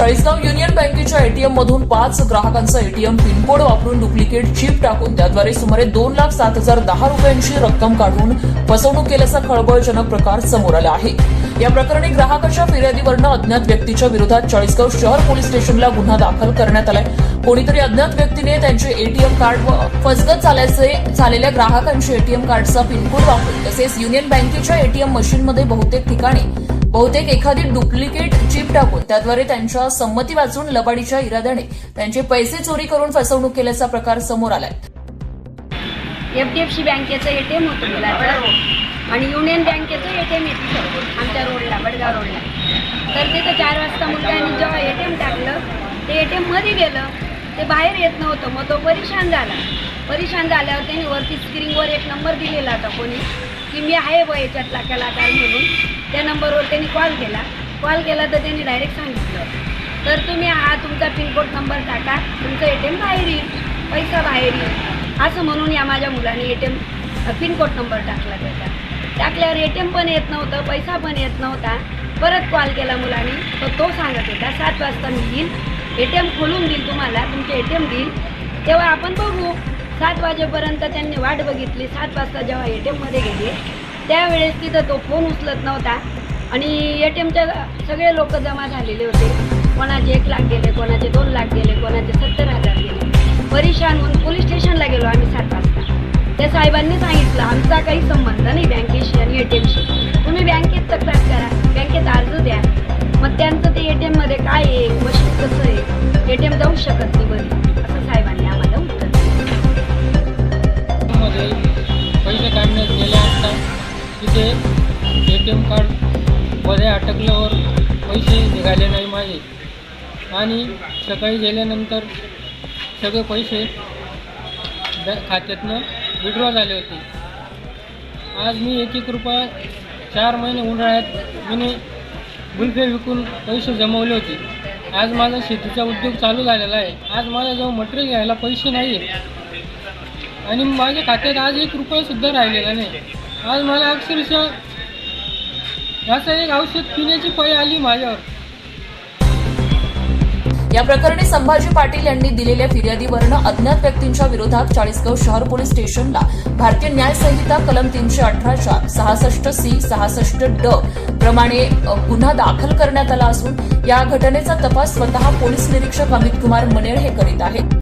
Chalisgaon union बँकेच्या ATM मधून पाच ग्राहकांचा एटीएम पिनकोड वापरून डुप्लिकेट चिप टाकून त्याद्वारे सुमारे दोन लाख सात हजार दहा रुपयांची रक्कम काढून फसवणूक केल्याचा खळबळजनक प्रकार समोर आला आहे. या प्रकरणी ग्राहकाच्या फिर्यादीवरनं अज्ञात व्यक्तीच्या विरोधात चाळीसगाव शहर पोलीस स्टेशनला गुन्हा दाखल करण्यात आलाय. कोणीतरी अज्ञात व्यक्तीने त्यांचे एटीएम कार्ड व फसगत झाल्याचे झालेल्या ग्राहकांचे एटीएम कार्डचा पिनकोड वापरून तसेच युनियन बँकेच्या एटीएम मशीनमध्ये बहुतेक ठिकाणी बहुतेक एखादी डुप्लिकेट चिप टाकून त्याद्वारे त्यांच्या संमती वाचून लबाडीच्या इराद्याने त्यांचे पैसे चोरी करून फसवणूक केल्याचा प्रकार समोर आलाय. एफडीएफसी बँकेचं एटीएम होतं आणि युनियन बँकेचं एटीएम येतं. आमच्या तर तिथं चार वाजता मुलग्यांनी जेव्हा ए टी एम टाकलं ते ए टी एममध्ये गेलं ते बाहेर येत नव्हतं. मग तो परेशान झाला. परेशान झाल्यावर त्यांनी वरती स्क्रीनवर एक नंबर दिलेला होता कोणी की मी आहे ब याच्यातला कलाकार म्हणून. त्या नंबरवर त्यांनी कॉल केला. कॉल केला तर त्यांनी डायरेक्ट सांगितलं तर तुम्ही हा तुमचा पिनकोड नंबर टाका. तुमचं ए टी एम बाहेर येईल. पैसा बाहेर येईल. असं म्हणून या माझ्या मुलाने A T M pincode number टाकला त्याचा. टाकल्यावर ए टी एम पण येत नव्हतं पैसा पण येत नव्हता. परत कॉल केला मुलाने. तर तो सांगत होता सात वाजता मी येईल ए टी एम खोलून देईल तुम्हाला. तुमचे ए टी एम देईल तेव्हा आपण बघू. सात वाजेपर्यंत त्यांनी वाट बघितली. सात वाजता जेव्हा ए टी एममध्ये गेले त्यावेळेस तिथं तो फोन उचलत नव्हता. आणि ए टी एमच्या सगळे लोक जमा झालेले होते. कोणाचे एक लाख गेले कोणाचे दोन लाख गेले कोणाचे सत्तर हजार गेले. परेशान होऊन पोलीस स्टेशनला गेलो आम्ही सात वाजता. त्या साहेबांनी सांगितलं आमचा काही संबंध नाही बँकेशी आणि आहे मशीन कसं आहे? ए टी एम जाऊ शकत नाही बरी. असं साहेबांनी आम्हाला उत्तर दिलं. मध्ये पैसे काढण्यात गेले असता तिथे ए टी एम कार्डमध्ये अटकल्यावर पैसे निघाले नाही माझे. आणि सकाळी गेल्यानंतर सगळे पैसे बॅ खात्यातनं विड्रॉ झाले होते. आज मी एक एक रुपया चार महिने उन्हाळ्यात मी गुलफे विकून पैसे जमवले होते. आज माझा शेतीचा उद्योग चालू झालेला आहे. आज माझ्याजवळ मटेरियल घ्यायला पैसे नाही आहेत आणि माझ्या खात्यात आज एक रुपयासुद्धा राहिलेला नाही. आज मला अक्षरशः असं एक औषध पिण्याची पय आली माझ्यावर. या प्रकरणी संभाजी पाटील यांनी दिलेल्या फिर्यादीवरनं अज्ञात व्यक्तींच्या विरोधात चाळीसगाव शहर पोलीस स्टेशनला भारतीय न्याय संहिता कलम तीनशे अठराच्या सहासष्ट सी सहासष्ट ड प्रमाणे गुन्हा दाखल करण्यात आला असून या घटनेचा तपास स्वतः पोलीस निरीक्षक अमित कुमार मनेर हे करीत आहेत.